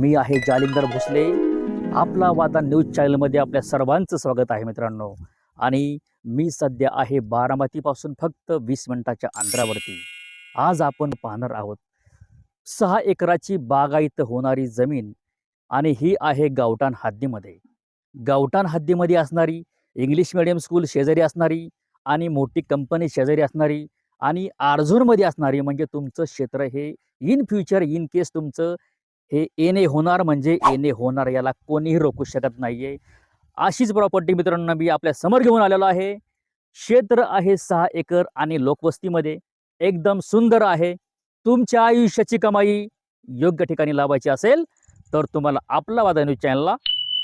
मी आहे जालिंदर भोसले. आपला वादा न्यूज चॅनलमध्ये आपल्या सर्वांचं स्वागत आहे मित्रांनो. आणि मी सध्या आहे बारामतीपासून फक्त वीस मिनटाच्या अंतरावरती. आज आपण पाहणार आहोत सहा एकराची बागायत होणारी जमीन आणि ही आहे गावठाण हद्दीमध्ये. गावठाण हद्दीमध्ये असणारी इंग्लिश मिडियम स्कूल शेजारी असणारी आणि मोठी कंपनी शेजारी असणारी आणि आर्झूनमध्ये असणारी म्हणजे तुमचं क्षेत्र हे इन फ्युचर इन केस तुमचं हे येणे होणार म्हणजे येणे होणार याला कोणीही रोखू शकत नाही आहे अशीच प्रॉपर्टी मित्रांनो मी आपल्यासमोर घेऊन आलेलो आहे. क्षेत्र आहे सहा एकर आणि लोकवस्तीमध्ये एकदम सुंदर आहे. तुमच्या आयुष्याची कमाई योग्य ठिकाणी लावायची असेल तर तुम्हाला आपला वादा न्यूज चॅनलला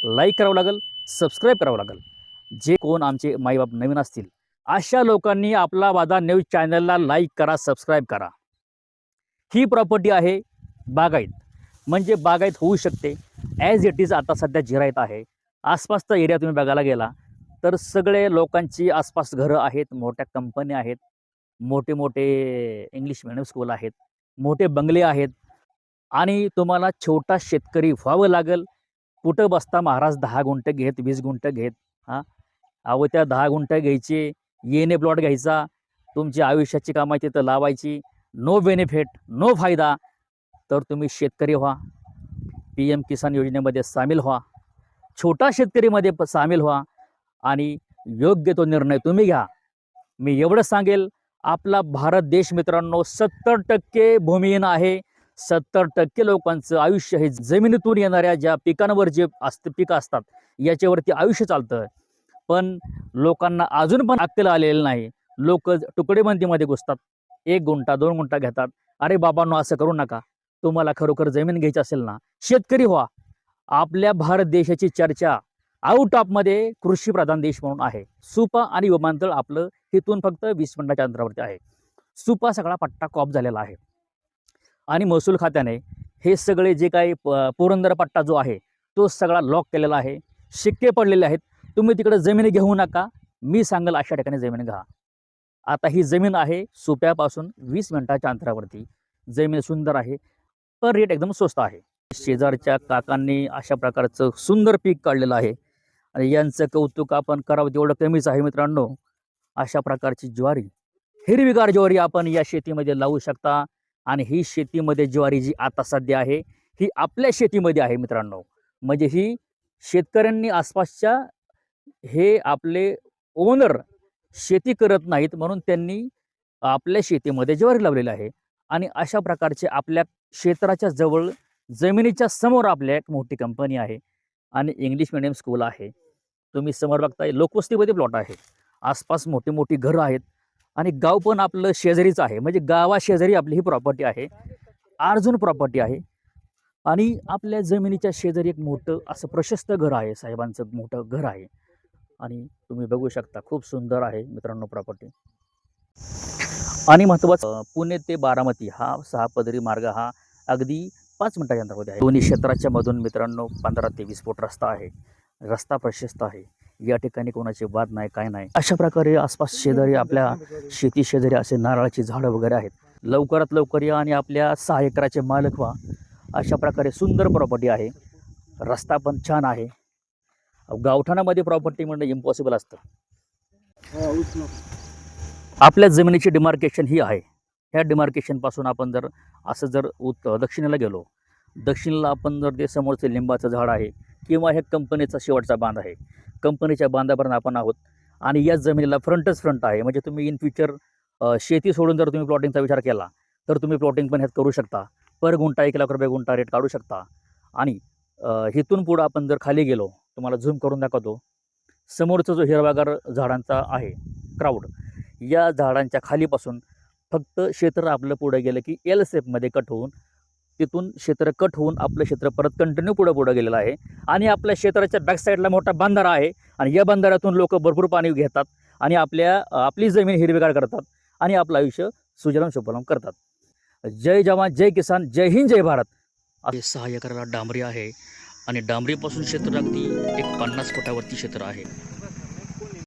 लाईक करावं लागेल सबस्क्राईब करावं लागेल. जे कोण आमचे माईबाप नवीन असतील अशा लोकांनी आपला वादा न्यूज चॅनलला लाईक करा सबस्क्राईब करा. ही प्रॉपर्टी आहे बागायत. म्हणजे बागायत होऊ शकते. ॲज इट इज आता सध्या जिरायत आहे. आसपासचा एरिया तुम्ही बघायला गेला तर सगळे लोकांची आसपास घरं आहेत मोठ्या कंपन्या आहेत मोठे मोठे इंग्लिश मिडियम स्कूल आहेत मोठे बंगले आहेत आणि तुम्हाला छोटा शेतकरी व्हावं लागेल. कुठं बसता महाराज दहा गुंठे घेत वीस गुंठं घेत हां? अहो त्या दहा गुंठं घ्यायचे येणे प्लॉट घ्यायचा तुमची आयुष्याची कामाची तिथं लावायची. नो बेनिफिट नो फायदा. तर तुम्ही शेतकरी व्हा. पी एम किसान योजनेमध्ये सामील व्हा. छोटा शेतकरीमध्ये प सामील व्हा आणि योग्य तो निर्णय तुम्ही घ्या. मी एवढं सांगेल आपला भारत देश मित्रांनो सत्तर टक्के भूमिहीन आहे. सत्तर टक्के लोकांचं आयुष्य हे जमिनीतून येणाऱ्या ज्या पिकांवर जे असतं पिकं असतात याच्यावरती आयुष्य चालतं. पण लोकांना अजून पण अक्कल आलेलं नाही. लोक तुकडेबंदीमध्ये घुसतात. एक गुंठा दोन गुंठा घेतात. अरे बाबांनो असं करू नका. तुम्हाला खरोखर जमीन घ्यायची असेल ना शेतकरी व्हा. आपल्या भारत देशाची चर्चा आउट ऑफमध्ये कृषी प्रधान देश म्हणून आहे. सुपा आणि विमानतळ आपलं हेतून फक्त वीस मिनिटाच्या अंतरावरती आहे. सुपा सगळा पट्टा कॉप झालेला आहे. आणि महसूल खात्याने हे सगळे जे काही पुरंदर पट्टा जो आहे तो सगळा लॉक केलेला आहे. शिक्के पडलेले आहेत. तुम्ही तिकडे जमीन घेऊ नका. मी सांगेल अशा ठिकाणी जमीन घ्या. आता ही जमीन आहे सुप्यापासून वीस मिनिटाच्या अंतरावरती. जमीन सुंदर आहे. पण रेट एकदम स्वस्त आहे. शेजारच्या काकांनी अशा प्रकारचं सुंदर पीक काढलेलं आहे. आणि यांचं कौतुक आपण करावं तेवढं कमीच आहे मित्रांनो. अशा प्रकारची ज्वारी हिरवीगार ज्वारी आपण या शेतीमध्ये लावू शकता. आणि ही शेतीमध्ये ज्वारी जी आता सध्या आहे ही आपल्या शेतीमध्ये आहे मित्रांनो. म्हणजे ही शेतकऱ्यांनी आसपासच्या हे आपले ओनर शेती करत नाहीत म्हणून त्यांनी आपल्या शेतीमध्ये ज्वारी लावलेली आहे. आणि अशा प्रकारचे आपल्या क्षेत्राच्या जवळ जमिनीच्या समोर आपल्या एक मोठी कंपनी आहे आणि इंग्लिश मिडियम स्कूल आहे. तुम्ही समोर बघताय लोकवस्तीमध्ये प्लॉट आहे. आसपास मोठी मोठी घरं आहेत आणि गाव पण आपलं शेजारीच आहे. म्हणजे गावा शेजारी आपली ही प्रॉपर्टी आहे. अर्जुन प्रॉपर्टी आहे. आणि आपल्या जमिनीच्या शेजारी एक मोठं असं प्रशस्त घर आहे. साहेबांचं मोठं घर आहे. आणि तुम्ही बघू शकता खूप सुंदर आहे मित्रांनो प्रॉपर्टी आणि महत्त्वाचं पुणे ते बारामती हा सहा पदरी मार्ग हा अगदी पाच मिनिटाच्या अंतरामध्ये आहे. दोन्ही क्षेत्राच्या मधून मित्रांनो पंधरा ते वीस फूट रस्ता आहे. रस्ता प्रशस्त आहे. या ठिकाणी कोणाचे वाद नाही काय नाही. अशा प्रकारे आसपास शेजारी आपल्या शेती शेजारी असे नारळाची झाडं वगैरे आहेत. लवकरात लवकर या आणि आपल्या सहा एकराचे मालक व्हा. अशा प्रकारे सुंदर प्रॉपर्टी आहे. रस्ता पण छान आहे. गावठाणामध्ये प्रॉपर्टी म्हणणं इम्पॉसिबल असतं. हो, आपल्या जमिनीची डिमार्केशन ही आहे. ह्या डिमार्केशनपासून आपण जर असं जर उत् दक्षिणेला गेलो दक्षिणेला आपण जर ते समोरचं लिंबाचं झाड आहे किंवा ह्या कंपनीचा शेवटचा बांध आहे कंपनीच्या बांधापर्यंत आपण आहोत आणि या जमिनीला फ्रंटच फ्रंट आहे म्हणजे तुम्ही इन फ्युचर शेती सोडून जर तुम्ही प्लॉटिंगचा विचार केला तर तुम्ही प्लॉटिंग पण ह्यात करू शकता. पर गुंठा एक लाख रुपये गुंठा रेट काढू शकता. आणि हेतून इथून पुढं आपण जर खाली गेलो तुम्हाला झूम करून दाखवतो. समोरचा जो हिरवागार झाडांचा आहे क्राऊड या झाडांच्या खालीपासून फक्त क्षेत्र आपलं पुढं गेलं की एल सेपमध्ये कट होऊन तिथून क्षेत्र कट होऊन आपलं क्षेत्र परत कंटिन्यू पुढं पुढं गेलेलं आहे. आणि आपल्या क्षेत्राच्या बॅक साईडला मोठा बंधारा आहे. आणि या बंधाऱ्यातून लोक भरपूर पाणी घेतात आणि आपल्या आपली जमीन हिरवीगार करतात आणि आपलं आयुष्य सुजलाम सुफलाम करतात. जय जवान जय किसान जय हिंद जय भारत. असे सहाय्य एकराला डांबरी आहे आणि डांबरीपासून क्षेत्र अगदी एक पन्नास फुटावरती क्षेत्र आहे.